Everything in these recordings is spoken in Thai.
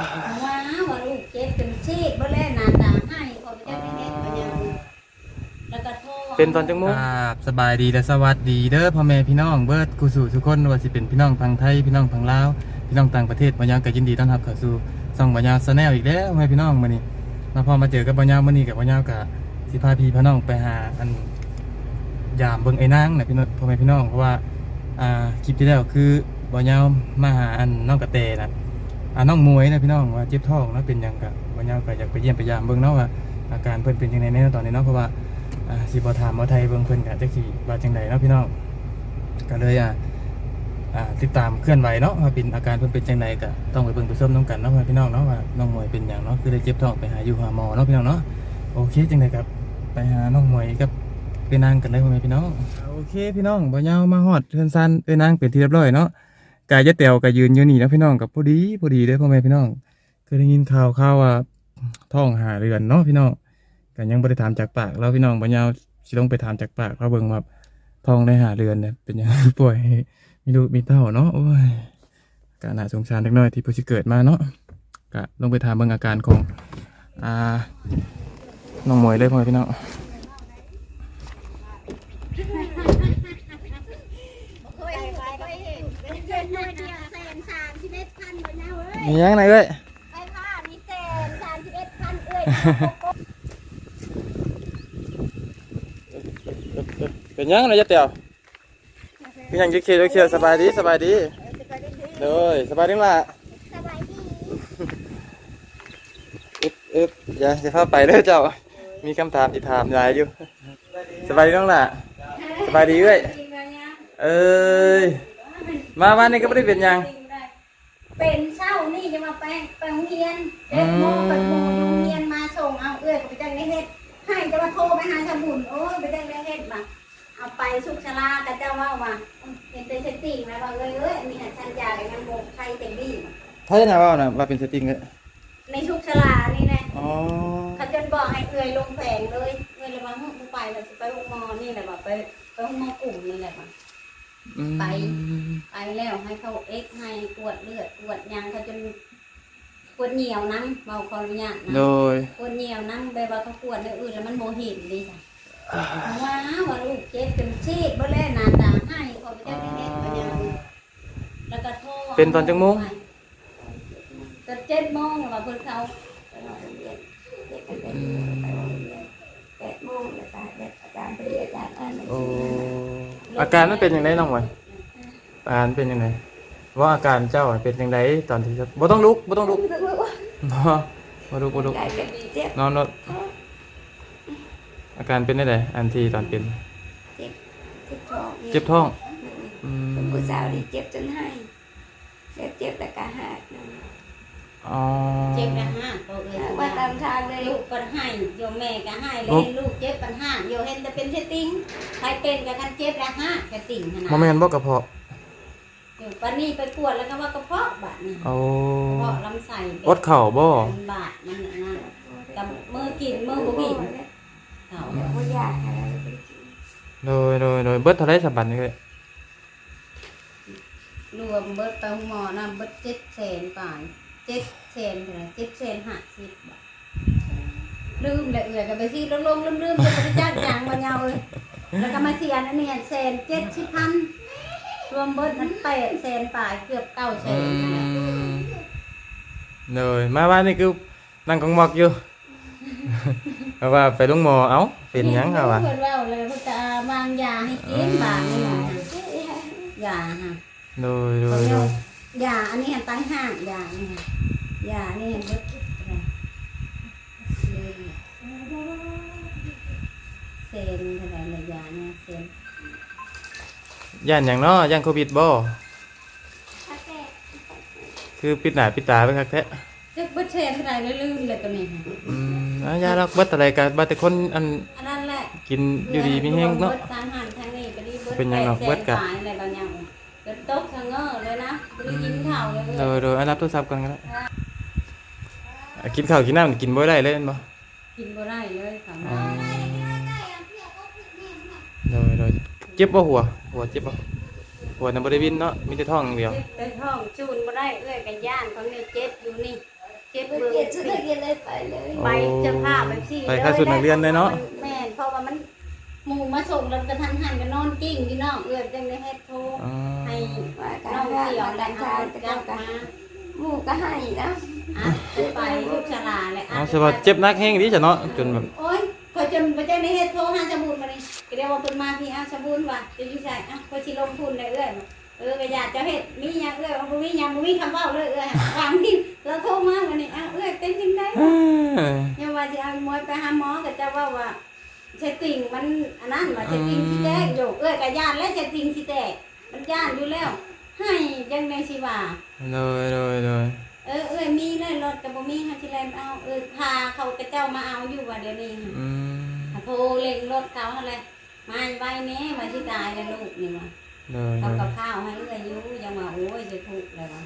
ว้าวว่าลูกเจ็บจนชีกบ่แล่หน้าตาให้ขอไปจังเฮ็ดปัญญาแล้วก็โทรเป็นตอนจังมุกสบายดีและสวัสดีเด้อพ่อแม่พี่น้องเบิร์ดกูสู่ทุกคนว่าสิเป็นพี่น้องพังไทยพี่น้องพังลาวพี่น้องต่างประเทศบัญญัติก็ยินดีต้อนรับเข้าสู่ช่องบัญญัติแนลอีกแล้วพ่อแม่พี่น้องมื้อนี้มาพอมาเจอกับบัญญัติมื้อนี้กับบัญญัติกับสิพาพี่พี่น้องไปหาอันยามเบิ่งไอ้นางน่ะพี่น้องพ่อแม่พี่น้องเพราะว่าอ่าคลิปที่แล้วคือบัญญัติมาหาอันน้องกระเตน่ะ อ่าน้องมวยนะพี่น้องว่าเจ็บท้องแล้วเป็นยังกับบัญญัติก็อยากไปเยี่ยมไปยามเบิ่งเนาะว่าอาการเพิ่นเป็นยังไงในตอนนี้เนาะเพราะว่าอ่าสิบอถามว่าไทยเบิ่งเพิ่นกะจักสิว่าจังไดเนาะพี่น้องก็เลยอ่าอ่าติดตามเคลื่อนไหวเนาะว่าเป็นอาการเพิ่นเป็นจังไดก็ต้องไปเบิ่งไปส้มน้ำกันเนาะพี่น้องเนาะว่าน้องมวยเป็นหยังเนาะคือได้เจ็บท้องไปหาอยู่หาหมอเนาะพี่น้องเนาะโอเคจังไดครับไปหาน้องมวยกับเอ้นางกันเลยพ่อแม่พี่น้องโอเคพี่น้องบ่ยาวมาฮอดเทือนซันเอ้นางเป็นที่เรียบร้อยเนาะ กายยะแตวก็ยืนอยู่นี่นะพี่น้องกับพอดีพอดีเด้พ่อแม่พี่น้องเคยได้ยินข่าวข่าวว่าท้องหาเรือนเนาะพี่น้องก็ยังบ่ได้ถามจากปากแล้วพี่น้องบ่ยาวสิต้องไปถามจากปากเขาเบิ่งว่าท้องได้หาเรือนเนี่ยเป็นยังป่วยมีลูกมีเต้าเนาะโอ้ยก็น่าสงสารเล็กน้อยที่พิ่งสิเกิดมาเนาะก็ลงไปถามเบิ่งอาการของอ่าน้องหมวยเลยพ่อพี่น้อง เคยเคยเห็นเป็นเงินน้อยเดียวแสนสามสิบเอ็ดพันบ่นะเว้ย มียังไงเอ้ยไอ้ผ้ามีแสนสามสิบเอ็ดพันเอ้ยเป็นยังนะยะเตียวเป็นหยังเคียวเคียวสบายดีสบายดีเลยสบายดีล่ะสบายดีอึ๊บอึ๊บอย่าจะพาไปเด้อเจ้า มีคำถามที่ถามหลายอยู่ สบายดีน้องล่ะสบายดีเอ้ยเอ้ยมาวันนี้ก็ไม่ได้เป็นยัง เป็นจะมาไปไปโรงเรียนเอ็ดโมงแปดโมงโรงเรียนมาส่งเอาเอ้ยก็ไปจังได้เฮ็ดให้จะมาโทรไปหาชาวบุญโอ้ยไปจังได้เฮ็ดมาเอาไปสุขชลากับเจ้าว่าว่าเห็นเป็นเซตติ้งแล้วว่าเอ้ยเอ้ยมีหันชันยากับยังโบกใครเต็มที่ถ้าจะนาว่านะว่าเป็นเซตติ้งเลยในสุขชลานี่แหละอ๋อเขาจนบอกให้เอ้ยลงแผงเลยเอ้ยเลยว่าเฮ้ยกูไปแล้วสิไปโรงมอนี่แหละว่าไปไปโรงมอกลุ่มนี่แหละว่าอืมไปไปแล้วให้เขาเอ็กซ์ให้ตรวจเลือดตรวจหยังเขาจนป วดเหนียวนั่งเบาคอรุญาตนะโดยปวดเหนียวนั่งแบบว่าเขาปวดในอื่นแล้วมันโมเห็นดิจ้ะว้าวว่าลูกเจ็บจนชีกบ่แล่หน้าตาให้ขอไปจังเฮ็ดปัญญาแล้วก็โทรเป็นตอนจังโมงก็เจ็ดโมงแล้วว่าเพิ่นเขาไปนอนโรงเรียนเด็กก็ไปโรงเรียนแปดโมงแล้วก็เด็กอาจารย์ไปเรียนอาจารย์อ่านหนังโอ้สืออาการมันเป็นยังไงน้องวะอาการเป็นยังไง ว่าอาการเจ้าเป็นยังไงตอนที่จะบ่ต้องลุกบ่ต้องลุกบ่บ่ลุกบ่ลุกได้ก็ดีเจ็บนอนนอนอาการเป็นได้ไดอันที่ตอนเป็นเจ็บเจ็บท้องเจ็บท้องอืมเป็นผู้สาวนี่เจ็บจนให้เจ็บเจ็บแล้วก็หักนะอ๋อเจ็บแล้วหักตัวเองว่าตามทางเลยลูกก็ให้โยมแม่ก็ให้เลยลูกเจ็บปัญหาโยเห็นแต่เป็นเทติ้งใครเป็นกับคันเจ็บแล้วหักกระติ่งขนาดบ่แม่นบ่กระเพาะ อยู่ปานนี้ไปปวดแล้วก็ว่ากระเพาะบาดนี่โอ้กระเพาะลำไส้เป็นอดเข่าบ่เป็นบาดมันน่ะนะกับมือกินมือบ่กินเขาบ่อยากอะไรไปกินโดยโดยโดยเบิดเท่าไรสับบันนี่เลยรวมเบิดไปหมอนะเบิดเจ็ดแสนป่านเจ็ดแสนเท่าไหร่เจ็ดแสนห้าสิบบาทลืมเลยเอื่อยกันไปที่ลงๆลืมๆจะไปจ้างจางมาเงาเลยแล้วก็มาเสียอันนี้แสนเจ็ดสิบพัน รวมเบิดมันแปดแสนป่ายเกือบเก้าแสอืนนั่นแหละมโดยมาบ้านนี่คือนั่งกองหมอกอยู่เพราะว่าไปลงหมอเอ้าเป็นหยังครับวะเพิ่นว่าเลยเพิ่นจะวางยาให้กินบาทนี่นะยาฮะโดยโดยโดยยาอันนี้เห็นตั้งห้างยานี่ค่ะยานี่เห็นเบิดอะไรเซนเท่าไหร่ละยาเนี่ยเซน ย่านหยังเนาะย่านโควิดบ่คือปิดหน้าปิดตาไปคักแท้จึกเบิดเซนเท่าไหร่แล้วลืมเลยตัวนี้ค่ะอืมอะยาลักเบิดอะไรกันบัดแต่คนอันอันนั้นแหละกินอยู่ดีมีแฮงเนาะบิดทางหันทางนี้ก็ดีเบิดเป็นหยังเนาะแปเบิดกะ แสนปลายอะไรบางอย่างเกิดตกทางเงอเลยนะบ่ได้กินข้าวเลยโดยโดยอันรับโทรศัพท์ก่อนก็ได้อะกินข้าวกินน้ำกินบ่ได้เลยแม่นบ่ กินบ่ได้เลยค่ะอ๋อโดยโดยเจ็บบ่หัว หัวเจ็บบ่หัวน่ะบ่ได้วินเนาะมีแต่ท้องอย่างเดียวเจ็บแต่ท้องจูนบ่ได้เอ้ยกันย่านเขาเนี่ยเจ็บอยู่นี่ชุดนักเรียนเลยไปเลยโอ้ไปเจะผ้าไปที่ไปเข้าชุดนักเรียนเลยเนาะแม่นเพราะว่ามันหมู่มาส่งแล้วกระทันหันก็นอนกิ้งอยู่นอกเอื้อจังได้เฮ็ดโทรอ๋อให้ว่าการน้องงานเสี่ยวการและชาเอายจะจัเจ้าบกันมาหมู่ก็ให้นะอะจะไปลูกฉลาดเลยอะเอาสวัสดีเจ็บนักแห้งดิจ้ะเนาะจนแบบโอ้ยพอ จนไปเจ้าได้เฮ็ดโทรหาสมุนมานี่ก็เรียกว่าเพิ่นมาพี่เอาสมุนว่ะจะอยู่ใส่อะพอสิลงทุนได้เอื้อยเออก็อยากจะเฮ็ดมีหยังเอื้อยบ่มีหยังบ่มีคำเว้าเลยเอื้อยบางทีเราโทรมาวันนี้อะเอื้อยเป็นจังได๋เอ้ยยังว่าจะเอามวยไปหาหมอก็จะว่าว่าเชตติ่งมันอันนั้นว่าเชตติ่งที่แตกอยู่เอ้ยกับย่านและเชตติ่งที่แตกมันย่านอยู่แล้วให้ยังในสิว่าเลยเลยเลยเออเอ้ยมีเลยรถกับบ่มีฮาชิแลนเอาเออพาเขากระเจ้ามาเอาอยู่ว่าเดี๋ยวนี้อืมโทรเล็งรถเขาอะไรมาไว้แน่มาสิตายแล้วลูกนี่ว่าเลยเอาเลยกับข้าวให้เอ้ยอยู่ยังว่าโอ้ยจะถูกเลยว่า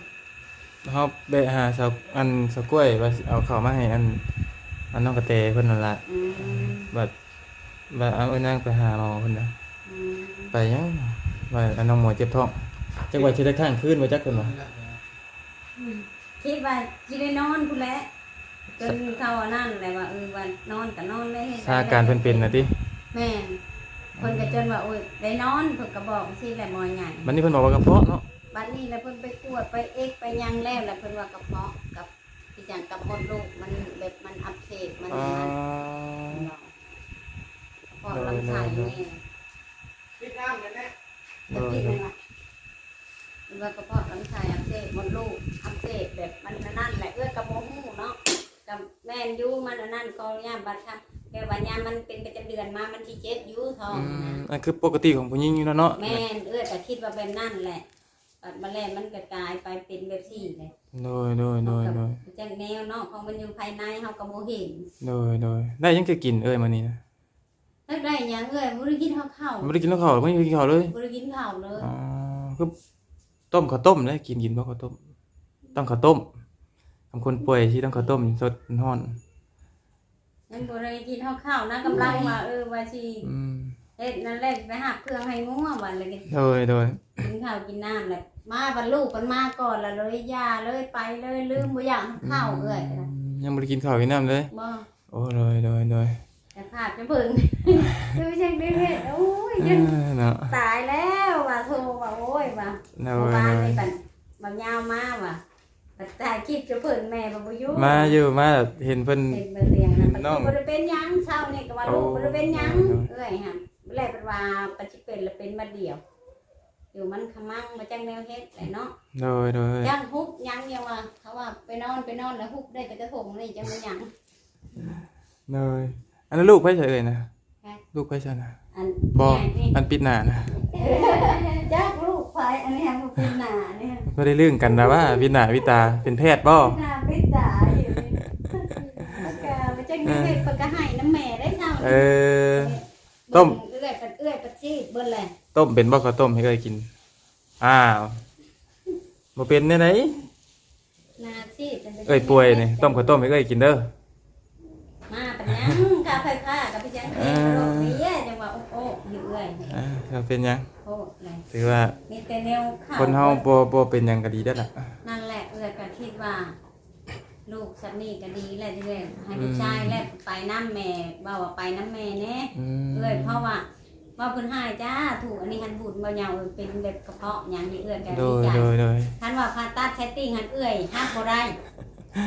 เฮาไปหาสาวอันสาวกล้วยว่าสิเอาเข้าวมาให้อัน อันน้องกระเตเพิ่นนั่นล่ะอืมบัดบัดเอาเอิ้นนางไปหาหมอเพิ่นน่ะอืมไปยังว่าอันน้องหมอเจ็บท้องจักว่าสิได้ข้างคืนบ่จักเพิ่นว่า คิดว่าสิได้นอนพุ่นแหละจนเขาอันนั่นแหละว่าเออว่านอนก็นอนได้เฮ็ดสถานการณ์เพิ่นเป็นน่ะติแม่นเพิ่นก็จนว่าโอ้ยได้นอนเพิ่นก็บอกสิแหละหมอใหญ่บัดนี้เพิ่นบอกว่ากระเพาะเนาะบัดนี้แล้วเพิ่นไปตรวจไปเอ็กไปยังแล้วแล้วเพิ่นว่ากระเพาะกับอีจังกับมดลูกมันแบบมันอักเสบมันอ๋อนั่นกระเพาะลำไส้นี่เลยจะกินนั่นล่ะ เพิ่นว่ากระเพาะลำไส้อักเสบมดลูกอักเสบแบบมันนั่นแหละเอื้อกระโมหูเนาะกับแม่นอยู่มันอันนั่นก็ยามบัดครับแต่ว่ายามมันเป็นประจำเดือนมามันสิเจ็บอยู่ท้องอืนะมอันคือปกติของผู้หญิงอยู่แล้วเนาะแม่นเอื้อแต่คิดว่าเป็นนั่นแหละปัดมาแล้วมันก็กลายไปเป็นแบบสี่เลยโดยโดยโดยโดยจากแนวเนาะของมันอยู่ภายในเฮาก็บ่เห็นโดยโดยได้ยังจะกินเอ้ยมื้อนี้นะแล้วได้หยังเอ้ยบ่ได้กินข้าวข้าวบ่ได้กินข้าวบ่ได้กินข้าวเลย บ่ได้กินข้าวเลย อ๋อคือ ต้มข้าวต้มเลยกินกินบ่ข้าวต้ม ต้องข้าวต้มทำคนป่วยที่ต้องข้าวต้มสดร้อนยังบ่ได้กินข้าวข้าวนะกำลังว่าเออว่าสิอืมเฮ็ดนั่นแหละไปหาเครื่องให้งัววันเลยโดยโดยกินข้าวกินน้ำแหละมาบรรลูกมันมาก่อนและเลยยาเลยไปเลยลืมบ่อยากข้าวเอ้ยก็ได้ยังบ่ได้กินข้าวกินน้ำเลยบ่โอ้โดยโดยโดย แต่ภาพจะเพิ่งดูจังได้เฮ็ดโอ้ยเอยังอเนาะตายแล้วว่าโทรว่าโอ้ยว่าโดเมื่อยวานโดยนี่บัดบางยาวมาว่ะบัดถ่ายคลิปจะเพิ่นแม่บ่บ่อยู่มาอยู่มาแบบเห็นเพิ่นเห็นเบิ่งเตียงนะบัดน้องบ่ได้เป็นหยังเช้านี่ก็ว่าลูกโอ้บ่ได้เป็นหยังโอ้เอ้ยหั่นแลเป็นว่าปัจจุเป็นแล้วเป็นมาเดียวอยู่มันขมังมาจังแนวเฮ็ดแหละเนาะโดยโดยจังฮุบหยังเนี่ยว่าเขาว่าไปนอนไปนอนแล้วฮุบได้ก็จะถงนี่จังบ่หยังโดย อันนั้นลูกไผใช่เอ่ยนะค่ะลูกไผใช่นะอันบ่เนี่ยนี่อันปิดหน้านะจักลูกไผอันนี้ฮะบ่เป็นหน้าเนี่ยบ่ได้เรื่องกันนะว่าวิหน้าวิตาเป็นแพทย์บ่หน้าปิดตาอยู่นี่ปากกาไปจังแนวเฮ็ดปากกาให้น้ำแม่ได้เช้าเอนี่อต้มเอื้อยปัดเอื้อยปัดชีดเบิ่นแหละต้มเป็นบ่ข้าวต้มให้เอ้ยกิน อ้าวบ่เป็นแน่ไหนนาชีดจังได้เอ้ยป่วยนี่ต้มข้าวต้มให้เอ้ยกินเด้อมาปัญญังกาไฟฟ้ากับพี่จังเฮ็ดโรคนี้แย่จังว่าโอ้โอ้อยู่เอื้อยอ่าเราเป็นหยังโอ้เลยถือว่ามีแต่แนวข่าวคนเฮาบ่บ่เป็นหยังก็ดีได้อล่ะ นั่นแหละเอื้อยก็คิดว่า ลูกสันนี่ก็ดีแหละเอื้อยให้ลูกชายแลกไปน้ำแม่เว้าว่าไปน้ำแม่แน่อืมเอื้อยเพราะว่าว่าเพิ่นหายจ้าถูกอันนี้หันบุญบ่ยาวเออเป็นแบบกระเพาะหยังนี่เอื้อยก็โดดียใจ โดยโดยคันว่าผ่าตัดเซตติ้งหันเอื้อยห้ามบ่ได้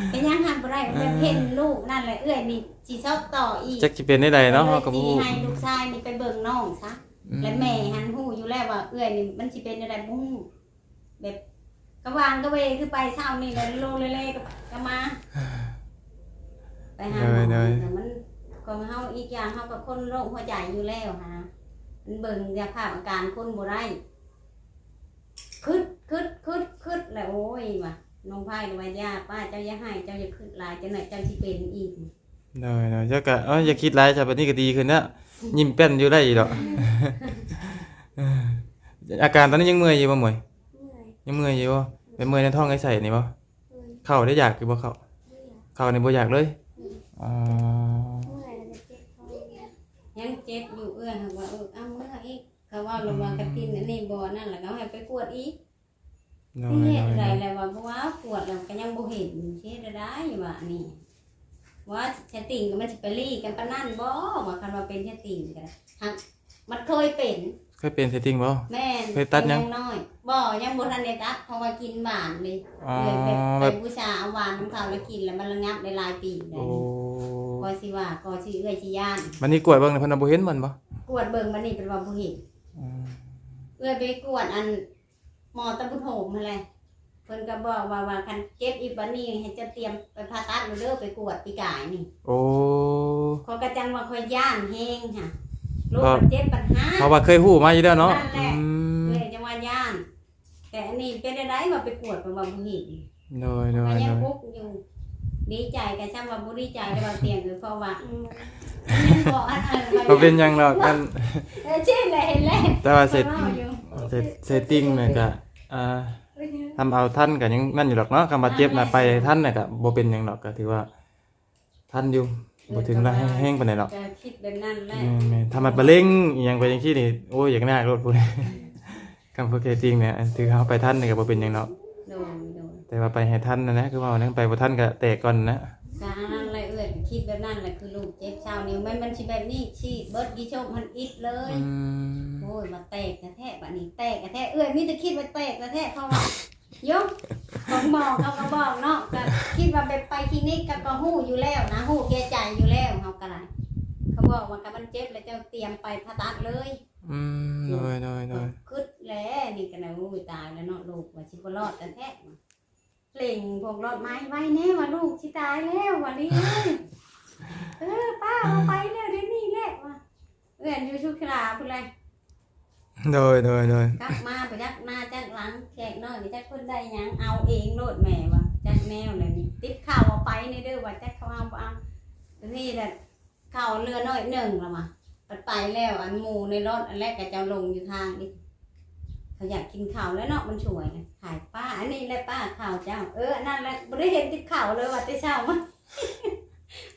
เป็นหยังห้ามบ่ได้มันเป็นเพ่นลูกนั่นแหละเอื้อยนี่สิชอบต่ออีกจักสิเป็นได้ใดเนาะเฮาก็บ่สิฮู้ให้ลูกชายนี่ไปเบิ่งน้องซะอืมและแม่หันฮู้อยู่แล้วว่าเอื้อยนี่มันสิเป็นอะไรบ่ฮู้แบบกะวางกะเวคือไปเช้านี่แล้วโลเลเลก็ก็มาไปหาหมอแต่มันของเฮาอีกอย่างเฮากับคนโรคหัวใจอยู่แล้วฮะมันเบิ่งยาภาพอาการคนบ่ได้คึดคึดคึดคึดแล้วโอ้ยว่ะ น้องไผ่ว่ายาป้าเจ้าอย่าให้เจ้าอย่าคึดหลายจังไหนเจ้าสิเป็นอีกโดยโดยจักก็เอ้ยอย่าคิดหลายจ้ะบัดนี้ก็ดีขึ้นแล้วยิ้มแป้นอยู่ได้อีกดอกเอออาการตอนนี้ยังเมื่อยอยู่บ่หมวยเมื่อยยังเมื่อยอยู่บ่เป็นเมื่อยในท้องไอ้ใส่นี่บ่เมื่อยเข้าได้อยากอยู่บ่เข้าเมื่อยเข้านี่บ่อยากเลยอ๋อเมื่อยแล้วจะเจ็บคอยังเจ็บอยู่เอื้อหักว่าเออเอาเมื่ออีกเขาว่าระวังกระตินอันนี้บ่นั่นแหละเขาให้ไปกวดอีก โดยนี่โดเฮ็ดยอะไรโดยแล้วว่าเพราะว่าปวดแล้วก็ยังบ่เห็นเฮ็ดได้ว่านี่ ว่าแชตติ่งก็มันสิไปรีกันปานนั่นบ่ว่าคันว่าเป็นแชตติ่งก็ได้ฮักมันเคยเป็น เคยเป็นเซตติ้งบ่ แม่นเคยตัดยังน้อยบ่ยังบ่ทันได้ตัดเพราะว่ากินหวานเลยอ๋อเลยไปแบไปบ บูชาเอาหวานของเขาแล้วกินแล้วมันระงับได้หลายปีได้โอ้ก็สิว่าก็สิเอื้อยสิย่านมันนี่กล้วยเบิ่งในเพิ่นน่ะบ่เห็นมันบ่กวดเบิ่งมันนี่เป็นว่าบ่เห็น อืมเอื้อยไปกวดอัน หมอตะบุญโหมอะไรเพิ่นก็บอกว่าว่าคันเจ็บอีกบัดนี้ให้เจะเตรียมไปผ่าตัดหรือเด้อไปกวดปีกายนี่โอ้เขากระจังว่าคอยย่านแห้งค่ะลูกครับมันเจ็บปัญหาเพราะว่าเคยฮู้มาอยู่แล้วเนาะนั่นแหอืละมเลยจะว่าย่าน แต่อันนี้เป็นอะไรมาไปกวดเป็นว่าบ่เห็นโดยโดก็ยยังโดยพุกอยู่ดีใจกันช่างว่าบ่ดีใจแต่ว่าเตียงคือเพราะว่าอืมยังบอกอันอันบ่เป็นหยังหรอกกันเออชื่อเลยเห็นแล้วแต่ว่าเสร็จข้างนอกอยู่เซตเซตติ้งเนี่ยก็ อ่าทำเอาท่านก็ยังนั่นอยู่หรอกเนาะคำว่าเจ็บน่ะไปท่านน่ะก็บ่เป็นหยังหรอกก็ถือว่า ท่านอยู่บ่ถึงละแห้งปานใดหรอกจะคิดแบบนั้นแหละแม่นๆถ้ามันมะเร็งอีหยังไปจังซี่นี่โอ้ยอยากน่ากรถพูด คำพูดเซตติ้งเนี่ยถือเฮาไปท่านนี่ก็บ่เป็นหยังเนาะโดนโดนแต่ว่าไปให้ท่านนะนะคือว่าวันนั้นไปบ่ท่านก็แตกก่อนนะการนั่นเลยเอื้อย คิดแบบนั้นแหละคือลูกเจ็บเช้านิ้วมันมันสิแบบนี้ชีดเบิดกี่โชคมันอิดเลย อืมโอ้ยมาแตกกระแทกบัดนี้แตกกระแทกเอื้อยมีแต่คิดว่าแตกกระแทกเขาว่ายกของหมอเขาก็บอกเนาะก็คิดว่าไปไปคลินิกก็ก็ฮู้อยู่แล้วนะฮู้แก่ใจอยู่แล้วเฮาก็ได้เขาบอกว่ากับมันเจ็บแล้วเจ้าเตรียมไปผ่าตัดเลยอืมโดยโดยโดย คึดแล้วนี่ก็นะโอ้ยตายแล้วเนาะลูกว่าสิบ่รอดแต่แท้ เปล่งพวกรอดไม้ไว้แน่ว่าลูกสิตายแล้ววันนี้เอ้ยเออป้าเอาไปแล้วเดี๋ยวนี้แหละว่าเอื้อนอยู่ชุกลาพุ่นเลยโดยโดยโดยกลับมาไปจักหน้าจักหลังแขกน้อยนี่จักคนได้หยังเอาเองโลดแม่ว่าจักแนวเลยนี่ติดข่าวเอาไปนี่เด้อว่าจักเขาเอาบ่เอานี่แหละข่าวเรือน้อยหนึ่งและมาไปไปแล้วอันหมูในรถอันแรกก็จะลงอยู่ทางนี่ เขาอยากกินข้าวแล้วเนาะมันช่วยนะขายป้าอันนี้แหละป้าข่าวเจ้า เอออันนั่นแหละบ่ได้เห็นติดข่าวเลยว่าแต่เช้ามา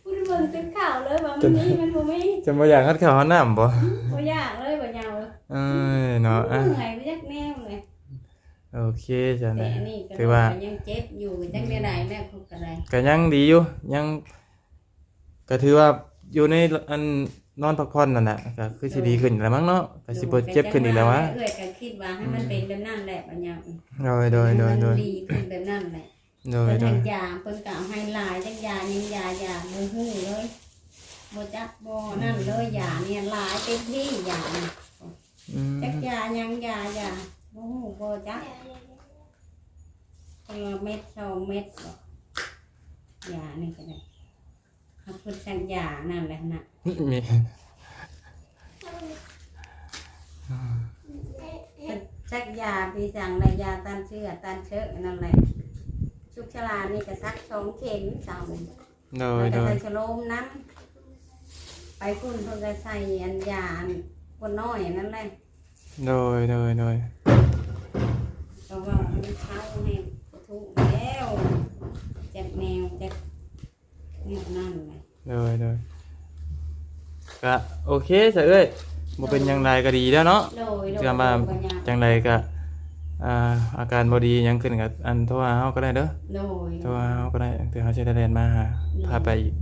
บ่ได้เบิ่งติดข่าวเลยว่ามันมีมันบ่มีจะบ่อยากคัดข้าวน้ำบ่บ่ยากเลยบ่ยาวเลยเอ้ยเนาะอะเหนื่อยไปจักแนวเลยโอเคจ้ะแต่นะ อันนี้ก็ถือว่า ยังเจ็บอยู่จังได้ได้แม่คุกอะไรก็ยังดีอยู่ยังก็ถือว่าอยู่ในอัน นอนพักผ่อนนั่นน่ะก็คือสิดีขึ้นแล้วมั้งเนาะก็สิบ่เจ็บขึ้นอีกแล้ววะเอ้ยก็คิดว่าให้มันเป็นแบบนั้นแหละปัญญาโดยโดยโดยโดยมันดีขึ้นแบบนั้นแหละโดยเป็นโดทายงยาเพิ่นก็เอาให้หลายจังยายังยายาบ่ฮู้เลยบ่จักบ่นั่นเลยยาเนี่ยหลายเต็มที่ยานี่อืมจักยายังยายาบ่ฮู้บ่จักคนละเม็ดสองเม็ดบ่ยานี่ก็ได้ เขาเพิ่นสั่งยานั่นแหละนะมีชักยาปีสั่งระยาตันเชื้อตันเชื้อนั่นแหละชุกชลานี่ก็ซักสองเข็มสามโดแล้ยวโดก็ยใส่ชะโลมน้ำไปคุณเพิ่นก็ใส่อันยาอันคนน้อยนั่นแหละโดยโดยโดยก็ว่ามันเข้าให้ทุกแล้วจากแนวจากแนวนั่นเลย โดยโดยก็โอเคซะเอ้ยบ่เป็นหยังไงก็ดีแล้วเนาะโดยโดยเชื่อมาปัญญาจังไดก็อ่าอาการบ่ดีหยังขึ้นก็อันโทรหาเฮาก็ได้เด้อโดยโทรหาเฮาก็ได้เดี๋ยวเฮาสิได้เรียนมาหาพาไปอีก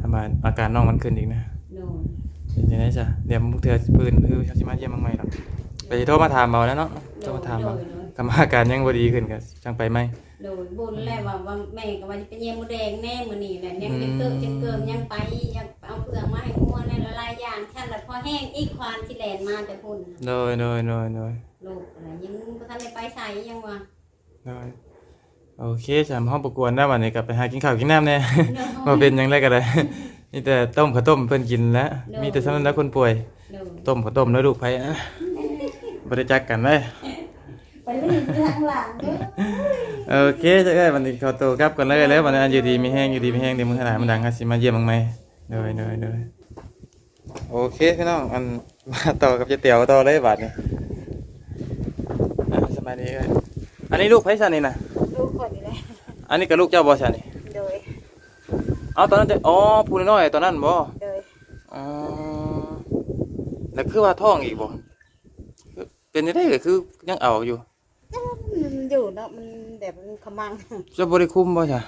ถ้ามาอาการน้องมันขึ้นอีกนะโดยเป็นจังได๋จ้ะเดี๋ยวมึงเทื่อปืนคือสิมาเยี่ยมมึงใหม่ดอกไปโทรมาถามเอาแล้วเนาะโทรมาถามโดเอายโดย กรรมอาการยังบ่ดีขึ้นก็จังไปไหม โดยบุญแล้วว่าว่าแม่ก็ว่าจะไปเยี่ยมหมูแดงแน่มื้อนี้แหละยังจะเกิดจะเกิดยังไปยังเอาเปลือกมาให้งัวในละลายอย่างฉันละพอแห้งอีกควานที่แลนมาแต่พุ่นน่ะโดยโดยโดยโดยลูกอะไรยังบ่ทันได้ไปใส่ยังว่าโดยโอเคจ้ะห้องประกวดได้วันนี้ก็ไปหากินข้าวกินน้ำแน่ มาเป็นหยังไงก็ได้ นี่แต่ต้มข้าวต้มเพิ่นกินแล้วมีแต่สำนักคนป่วย โดย ต้มข้าวต้มแล้วลูกไผนะบ่ได้จักกันเลย ไปรีบทางหลังเด้อโอเคจ้ะเอ้ยวันนี้ขอตัวกลับกันเลยแล้ววันนี้อันอยู่ดีมีแห้งอยู่ดีมีแห้งเดี๋ยวมื้อหน้ามันดังก็สิมาเยี่ยมบ้างไหมโดยโดยโดยโอเคพี่น้องอันมาต่อกับเจ๊เตี๋ยวต่อเลยบาดนี้อะสบายดีเอ้ยอันนี้ลูกไผซะนี่น่ะลูกคนนี่แหละอันนี้ก็ลูกเจ้าบ่ซะนี่โดยเอาตอนนั้นจะอ๋อผู้น้อยๆตอนนั้นบ่โดยอ๋อแล้วคือว่าท้องอีกบ่คือเป็นจังได๋ก็คือยังเอาอยู่มัน อยู่เนาะมันแบบมันขมังจะบ่ได้คุมบ่จ้ะ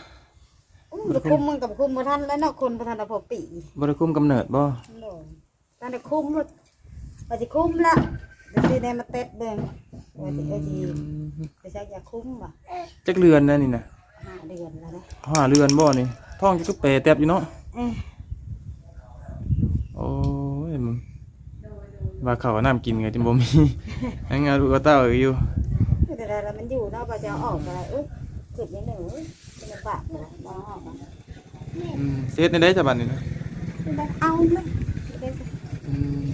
อู้มันจะคุมมึงกับคุมบ่ทันแล้วเนาะคนบ่ทันเอาพอปีบ่ได้คุมกำเนิดบ่โน่ตอนนี้คุมหมดว่าสิคุมละเดี๋ยวสิได้มาเต็ดเบิ่งว่าสิเออสิไปชักยาคุมว่ะจักเรือนนะนี่นะห้าเดือนแล้วนะห้าเรือนบ่นี่ท้องจักเปรแตบอยู่เนาะเอ้ยโอ้ยมึงว่าเขาวน้ำกินไงที่บ่มี ยังไงลูกก็เต้าอยู่ เดี๋ยวๆแล้วมันอยู่เนาะก็จะเอาออกอะไรเอ้ยขึ้นนิดหนึ่งเอ้ยเป็นลำบากเลยมองออกมาอืมเซตในได้จะบัดนี่นะเอาเลยได้อืม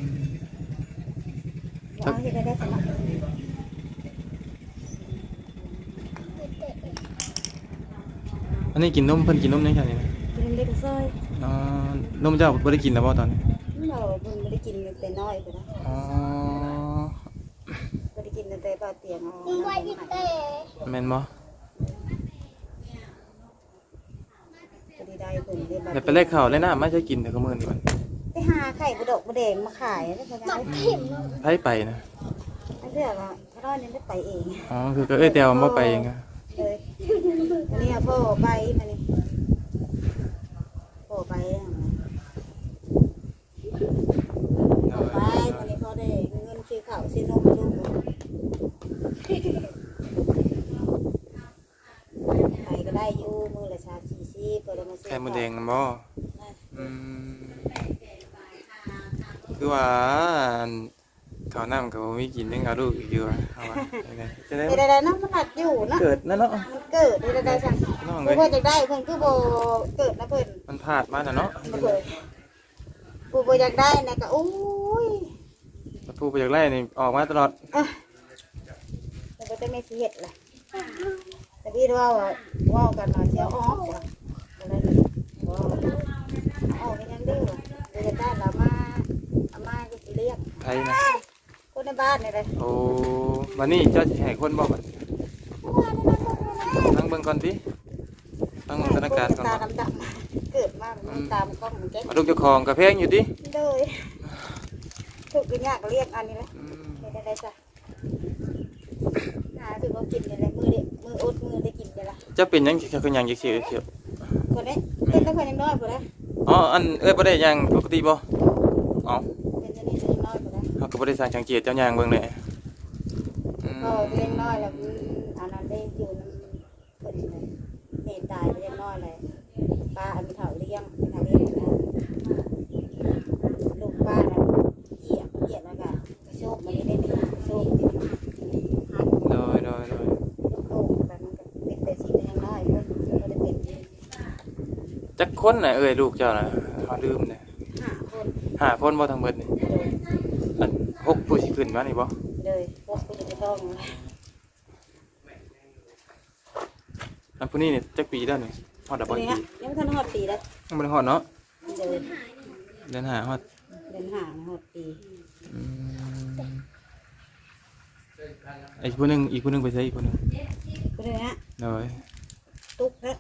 เอาที่ได้ได้สมัครอันนี้กินนมเพิ่นกินนมยังไงนี่นะกินเล็กซอยอ๋อนมเจ้าบ่ได้กินแล้วบ่ตอนนี้เราเพิ่งไม่ได้กินแต่น้อยไปนะอ๋อไม่ได้กิน แต่บาเตียงเอามึงไว้ที่เตะแม่นบ่พอดีได้เพิ่งได้บาแต่ไปแลกข้าวแลกน้ำมาใช้กินแต่ก็มื้อนี้มันไปหาไข่บดกบดแดงมาขายแล้วก็ได้เข็มเนาะไผไปนะอันเรื่องอะพระร้อยนี่ได้ไปเองอ๋อคือก็เอ้ยแต่ว่าบ่ไปเองอะเลยอันนี้พ่อไปมานี่พ่อไปพ่อไปมานี่พ่อได้เงินซื้อข้าวซื้อนมลูกไปก็ได้อยู่มือละชาชีซีเปิด มาซื้อไข่มดแดงนำบ่อืมคือว่าอันข้าวน้ำก็บ่มีกินยังเอาลูกอีกอยู่อะเอาว่ายังไงจะได้เดี๋ยวได้ๆเนาะมันหนักอยู่เนาะเกิดนั่นเนาะมันเกิดได้ได้สั่งน้องเพื่เอ้อยนจะได้เพื่อนคือโบเกิดนะเพื่อนมันพลาดมาน่ะเนาะบ่เกิดผู้โบอยากได้นะก็อุ้ยประตูไปจากไร่นี่ออกมาตลอดอะแต่ก็จะไม่เสียดเลยแต่พี่ว่าว่ากันมาเชียวอ๋อว่ะอะไร นี่ว่าอ๋อกันยังดื้อว่ะเดี๋ยวจะได้เรามาอามาจะสิเรียกไทยนะคนในบ้านนี่เลยโอ้วันนี้เจ้าสิให้คนบ่บัดนั่งเบิ่งก่อนติตั้งสถานการณ์ก่อนตาบ่ดำๆเกิดมากมันตามกล้องมันแก๊กมาลูกเจ้าของกระเพงอยู่ติเลยถูกกินยากก็เรียกอันนี้เลยอืมได้ได้ได้จ้ะหาถือว่ากินเลยมือเด็มืออดมือได้กินเลยล่ะเจะเป็นหยังคือหยังจักซี่เขียว คนนี้เป็นตั้งแต่ยังน้อยคนนี้อ๋ออันเอ้ยบ่ได้หยังปกติบ่เอ๋อเป็นจะนี่ยังน้อยคนนี้เฮาก็บ่ได้สร้างสังเกตเจ้าหยังเบิ่งเลยอืมก็เลี้ยงน้อยแล้วอันนั้นได้อยู่น้ำคนเลยเนตายเลี้ยงน้อยเลยป้าอันมีเถาเลี้ยงมีเถาเลี้ยงนะลูกป้าน่ะเหยียบเหยียบแล้วก็กระโชกมาได้ได้กระโชกหัน โดยโดยโดย โอ้แบบมันก็เป็นแต่สิ่งยังน้อยคนก็ได้เป็น จักคนน่ะเอ้ยลูกเจ้าน่ะเฮาลืมเนี่ยห้าคนห้าคนบ่ทั้งเบิดนี่โดยอันหกผู้สิขึ้นมานี่บ่เลยพวกคุณจะต้องอันผู้นี้นี่จักปีแล้วนี่ฮอดดับบ่นี่ปีฮะยังไม่ทันหอดปีแล้วยังบ่ได้ฮอดเนาะเดินเดือนห้าฮอดเดินห่างหอดปีอืมไอ้ผู้หนึงอีกผู้หนึงไปใช้อีกผู้หนึงคุณเลยฮะโดยตุ๊กฮะ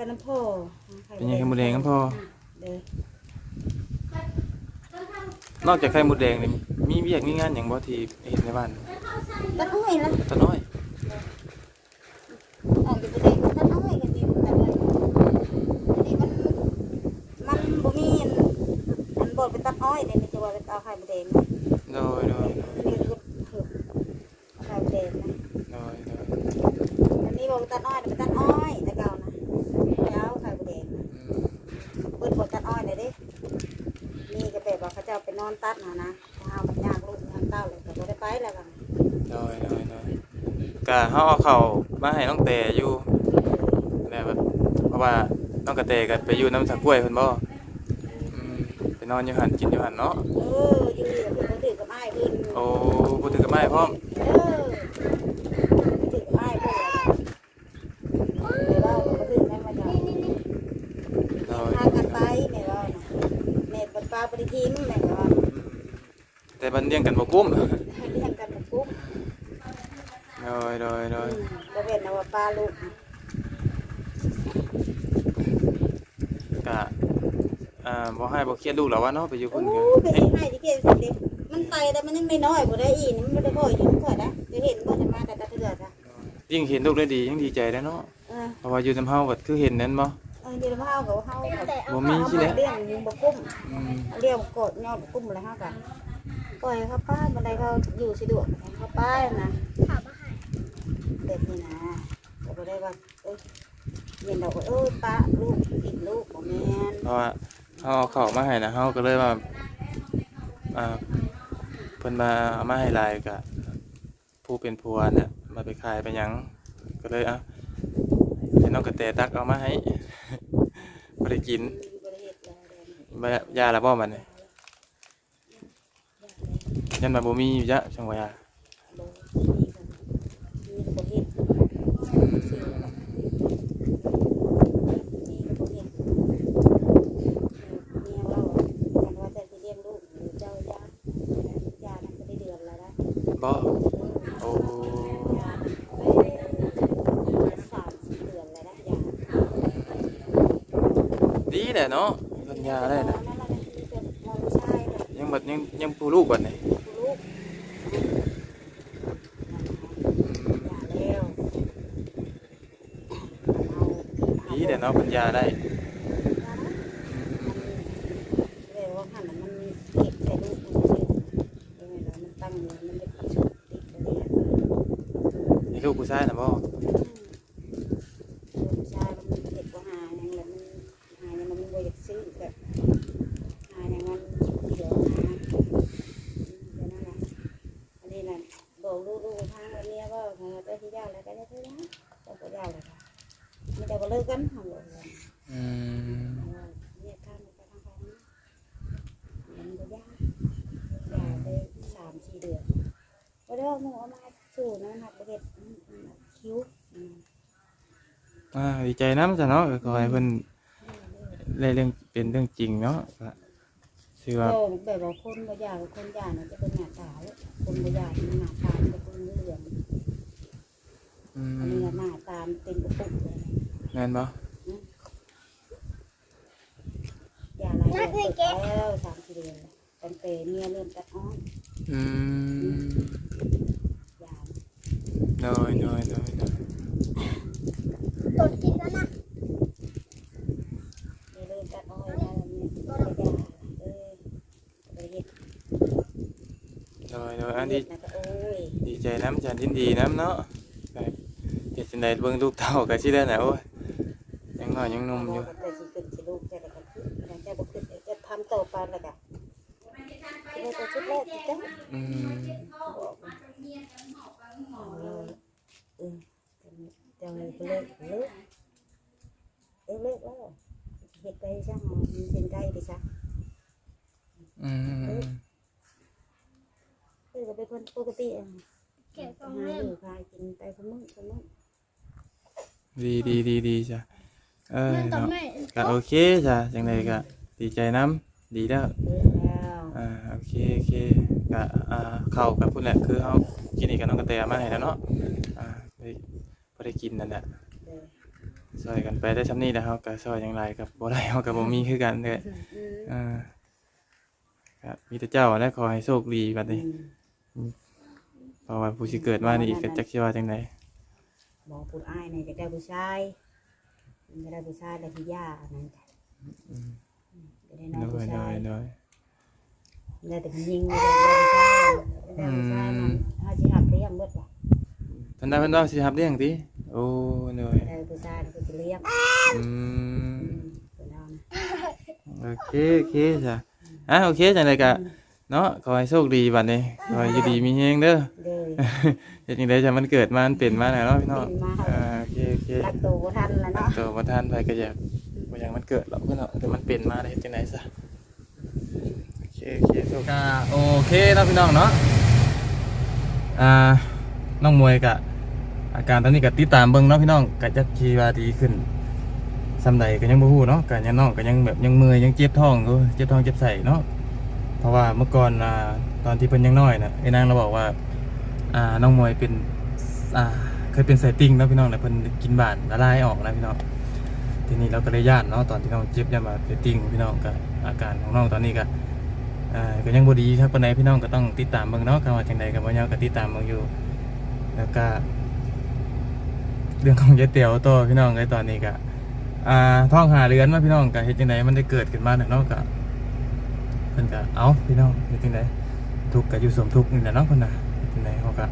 กันน้ำพ่อเป็นยังไข่มดแดงกันพอเดินนอกจากไข่มดแดงนี่มีเวียกมีงานหยังบ่ที่เห็นในบ้านตะน้อยละตาน้อยออกจากประเด็นตะน้อยกันดีตะน้อยนี่มันมันบ่มีมันบดเป็นตะน้อยเนี่ยจะว่าเป็นตาไข่มดแดงโดยโดยโดยนี่คือเผือกไข่มดแดงนะโดยโดยอันนี้บอกเป็นตะน้อยเป็นตะน้อยแต่เก่านะยาวไข่มดแดง อืม เปิดบทตัดอ้อยเลยดินี่ก็แบบว่าเขาเจ้าไปนอนตัดนะนะเอามันยากลูกทางเต้าเลยแต่ก็ได้ไปแล้วกันโดยโดยโดยก็เฮาเอาเข้าวมาให้น้องแต่อยู่แล้วแบบเพราะว่าน้องกระแตก็ไปอยู่น้ำสักกล้วยเพิ่นบ่อืมไปนอนอยู่หั่นกินอยู่หั่นเนาะเอออยู่กับเพื่อนถือกับไม้เพื่อนโอ้บ่ถือกับไม้พร้อม เออถือกับไม้เพื่อนเดี๋ยวเราก็ถือแม่มาจาก โดย พากันไปแม่ว่านะแม่เป็นปลาปฏิทินแม่ว่า แต่มันเลี้ยงกันบ่กุ้มเลี้ยงกันแบบปุ๊บโดยโดยโดยก็เป็นนะว่าปลาลูกก็อ่าบ่ให้บ่เครียดลูกหรอกว่าเนาะไปอยู่โอ้พุ่นยก็ไปสิให้ที่เกี่ยวสิเด็กมันไปแต่มันยังไม่น้อยกว่าได้อีกมันไม่ได้พ่อยยิ่งข่อยนะจะเห็นบ่จะมาแต่ตะเถื่อนอะยิ่งเห็นลูกได้ดียิ่งดีใจแล้วเนาะเออเพราะว่าอยู่นำเฮาก็คือเห็นนั้นบ่เออที่เฮากับเฮาบ่มีสิแหละเลี้ยงยิงบ่กุ้มอืมเลี้ยงกดยอดกุ้มอะไรเฮากัน ปล่อยเขาป้าบันไดเขาอยู่สะดวกเขาป้านะเด็กนี่นะก็บ่ได้ว่าเอ้ยเย็นดอกเอ้ยป้าลูกกินลูกบ่แม่นเพราะว่าเฮาเอาเข้าวมาให้นะเฮาก็เลยว่าอ่าเพิ่นมาเอามาให้หลายก็ผู้เป็นผัวน่ะมาไปขายไปหยังก็เลยอะให้น้องกระแตตักเอามาให้ บ่ได้กินบ่ได้เฮ็ดแล้วเดี๋ยวนี้บ่ยาละบ่มันนี่ ยันมาบ่มีอยู่ยะจังว่าบ่มีกันมีก็บ่เฮ็ดอืมซื้อแล้วมีก็บ่เฮ็ดเมียเราอะว่าจะสิเลี้ยงลูกหรือเจ้าย่าย่านั่นก็ได้เดือนแล้วนะบ่โอ้ยาสามสี่เดือนแล้วนะยาดีแหละเนาะเพิ่นยาได้นะ ยยังบัดยังยังผู้ลูกบัดนี่ลูกยาแล้วเอาดีแหละเนาะเพิ่นยาได้ เร็วว่าหันมันเก็บใส่ลูกมันเสียยังไงล่ะมันตั้งอยู่มันจะติดชุดติดอะไรอะ ให้ลูกผู้ชายน่ะบ่ ลูกชายมันเก็บว่าหาอย่างละมันหาอย่างมันบ่อยากซื้อแบบหาอย่างมันเดี๋ยวหาเดี๋ยวนั่นแหละอันนี้น่ะบอกลูกลูกทางแบบนี้ว่าไปที่ยาแล้วก็ได้เท่านั้นก็ก็ยาแล้วค่ะมีแต่ก็เลิกกันทำเลย อืม เนี่ยข้ามไปทางไปนะมันก็ยากยาได้สามสี่เดือนก็ได้เอาหมูเอามาสู่นะหักประเด็ดคิ้ว อ่าดี ใจนำซะเนาะก็ขอให้เพิ่นได้เรื่องเป็นเรื่องจริงเนาะก็ถือว่าก็แบบว่าคนบ่ยากกับคนยากนะจะเป็นหน้าตาเลยคนบ่ยากมันหน้าตาจะเป็นเหลืองอือันนี้มหน้าตาเป็นกระปุกเลยแม่นบ่ยาลายเดือนแล้วสามสี่เดือนตั้งแต่เนี่ยเริ่มตัดอ้อนอืมยาน้อยน้อยน้อยน้อยตดกินแล้วนะ เริ่มตัดอ้อยแล้วเนี่ยก็ยาเออไปเฮ็ด ดีดีใจน้ำจันยินดีน้ำเนาะเฮ็ดจังไดเบิ่งลูกเต่าก็สิได้น่ะโอ้ยยังน้อยยังนุ่มอยู่แต่สิขึ้นสิลูกแต่ละก็ขึ้นแต่จะบ่ขึ้นจะทำต่อไปแล้วก็เราจะชุดแรกจ้ะ อืม บอกเออเออจะเลิกเลิกเออเลิกแล้วเฮ็ดไปซะหอมเป็นไก่ไปซะ อืมอืมอืม เออก็เป็นคนปกติอะเก็บกองหาเล่อนยู่พากินไปคนมึงคนมึงดีดีดีดีจ้ะเออเล่นต่อเนาะแม่ก็โอเคจ้ะจังไดก็ดีใจน้ำดีแล้วเลิกแล้วอ่าโอเคโอเคก็อ่าเข้ากับพุ่นแหละคือเฮากินนี่กับน้องกระแตมาให้แล้วเนาะอ่าไปบ่ได้กินนั่นแหละเออซอยกันไปได้ซำนี้แล้วเฮาก็ซอยอย่างไรกับบ่ได้เฮาก็บ่มีคือกันเด้ออืมอ่าครับมีแต่เจ้าและขอให้โชคดีบัดนี้ อืม เพราะว่าผู้สิเกิดมานี่ก็จักสิว่าจังไดบอกพูดอ้ายเนี่ยจะได้ผู้ชายจะได้ผู้ชายได้พี่ย่านั่นจ้ะอืมจะได้น้องน้อผู้ยน้ชาอยยน้อยได้แต่ผู้หญิงไม่ได้ผู้ชายได้ผู้ชายมันเขาจะหับเลี้ยงเบิดว่ะเพิ่นได้เพิ่นว่าสิรับเลี้ยงติโอ้น้อยได้ผู้ชายเขาจะเลี้ยงอืม อืมเป็นเอานะ โอเค โอเคจ้ะอะโอเคจังไดก็ เนาะขอให้โชคดีบัดนี้ขอให้อยู่ดีมีแฮงเด้อเด้อเฮ็ดจังได๋จะมันเกิดมามันเป็นมาแล้วเนาะพี่น้องเป็นมาอ่าโอเคโอเคตักตัวบ่ทันแล้วเนาะตัวบ่ทันไปก็อยากบ่อยากมันเกิดหรอกพี่น้องแต่มันเป็นมาได้เฮ็ดจังได๋ซะโอเคโอเคโชคก็โอเคเนาะพี่น้องเนาะอ่าน้องมวยก็อาการตอนนี้ก็ติดตามเบิ่งเนาะพี่น้องก็จะทีว่าดีขึ้นซำใดก็ยังบ่ฮู้เนาะก็ยังน้องก็ยังแบบยังเมื่อยยังเจ็บท้องอยู่เจ็บท้องเจ็บไส้เนาะ เพราะว่าเมื่อก่อนอ่าตอนที่เพิ่นยังน้อยนะไอ้นางเราบอกว่าอ่าน้องมวยเป็นอ่าเคยเป็นไซติ่งเนาะพี่น้องแต่เพิ่นกินบานละลายออกนะพี่น้องทีนี้เราก็เลยย่านเนาะตอนที่น้องเจ็บยามาไซติ่งพี่น้องก็อาการของน้องตอนนี้ก็อ่าก็ยังบ่ดีครับปานใดพี่น้องก็ต้องติดตามเบิ่งเนาะคำว่าจังใดก็บ่ยาวก็ติดตามเบิ่งอยู่ แล้วก็เรื่องของยายเตียวต่อพี่น้องไอ้ตอนนี้ก็อ่าท้องหาเรือนมาพี่น้องก็เฮ็ดจังไดมันได้เกิดขึ้นมาเนาะก็ เพิ่นก็เอาพี่น้องเฮ็ดจังไดทุกข์ก็อยู่สมทุกข์นี่แหละเนาะเพิ่นน่ะเฮ็ดจังไดเขาก็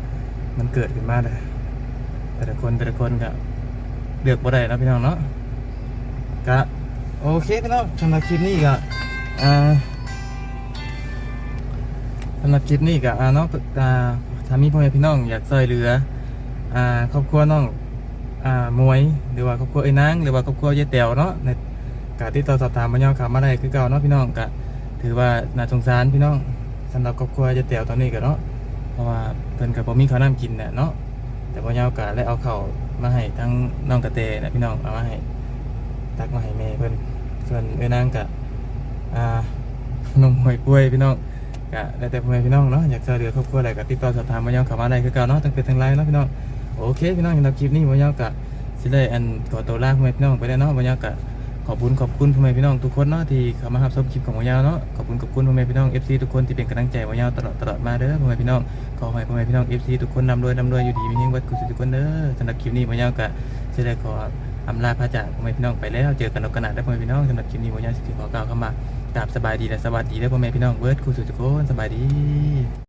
มันเกิดขึ้นมาเลยแต่ละคนแต่ละคนก็เลือกบ่ได้นะพี่น้องเนาะก็โอเคพี่น้องสำหรับคลิปนี้ก็อ่าสำหรับคลิปนี้ก็อ่าเนาะอ่าถ้ามีพ่อแม่พี่น้องอยากช่วยเหลืออ่าครอบครัวน้องอ่ามวยหรือว่าครอบครัวไอ้นางหรือว่าครอบครัวยายแต๋วเนาะในการที่ต่อสอบถามมาย่อขามาได้คือเก่าเนาะพี่น้องก็ ถือว่าน่าสงสารพี่น้องสำหรับครอบครัวยายแต๋วตอนนี้ก็เนาะเพราะว่าเพิ่นก็บ่มีข้าวน้ำกินน่ะเนาะแต่บ่ยาวก็เลยเอาเข้ามาให้ทั้งน้องกระเตน่ะพี่น้องเอามาให้ตักมาให้แม่เพิ่นส่วนไอ้นางก็อ่าน้องหวยป่วยพี่น้องก็แล้วแต่พ่อแม่พี่น้องเนาะอยากจะเหลือครอบครัวอะไรก็ติดต่อสอบถามมาย่อข่ามาได้คือเก่าเนาะทั้งเป็นทั้งไลน์เนาะพี่น้องโอเคพี่น้องสำหรับคลิปนี้วันยาวกะสิได้อันขอตัวลาพ่อแม่พี่น้องไปแล้เนาะวันยาวกะ ขอบคุณขอบคุณพ่อแม่พี่น้องทุกคนเนาะที่เข้ามารับชมคลิปของวันยาวเนาะขอบคุณขอบคุณพ่อแม่พี่น้อง FC ทุกคนที่เป็นกำลังใจวันยาวตลอดตลอดมาเด้อพ่อแม่พี่น้องขอให้พ่อแม่พี่น้อง FC ทุกคนนำรวยนำรวยอยู่ดีมีเฮงวัดกุศลทุกคนเด้อสำหรับคลิปนี้วันยาวกะสิได้ขออำลาพระจากพ่อแม่พี่น้องไปแล้วเจอกันโอกาสหน้าได้พ่อแม่พี่น้องสำหรับคลิปนี้วันยาวสิขอกล่าวคำว่ากราบสบายดีและสวัสดีเด้อพ่อแม่พี่น้องเบิร์ดกุศลทุกคนสบายดี